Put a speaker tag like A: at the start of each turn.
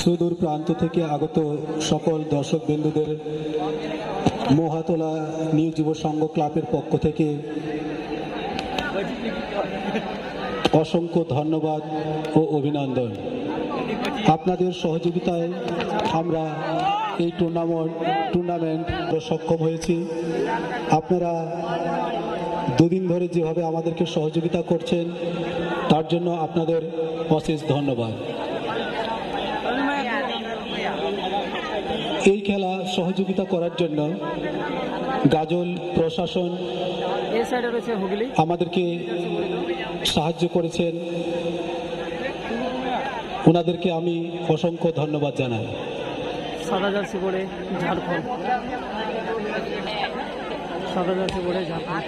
A: সুদূর প্রান্ত থেকে আগত সকল দর্শক বিন্দুদের মহাতলা নিউ যুব সংঘ ক্লাবের পক্ষ থেকে অসংখ্য ধন্যবাদ ও অভিনন্দন। আপনাদের সহযোগিতায় আমরা এই টুর্নামেন্ট টুর্নামেন্ট সক্ষম হয়েছি। আপনারা দুদিন ধরে যেভাবে আমাদেরকে সহযোগিতা করছেন, তার জন্য আপনাদের অশেষ ধন্যবাদ। এই খেলা সহযোগিতা করার জন্য গাজল প্রশাসন আমাদেরকে সাহায্য করেছেন। ওনাদেরকে আমি অসংখ্য ধন্যবাদ জানাই।
B: সাদা জার্সি পরে ঝাড়খণ্ড। সাদা জার্সি পরে ঝাড়খণ্ড।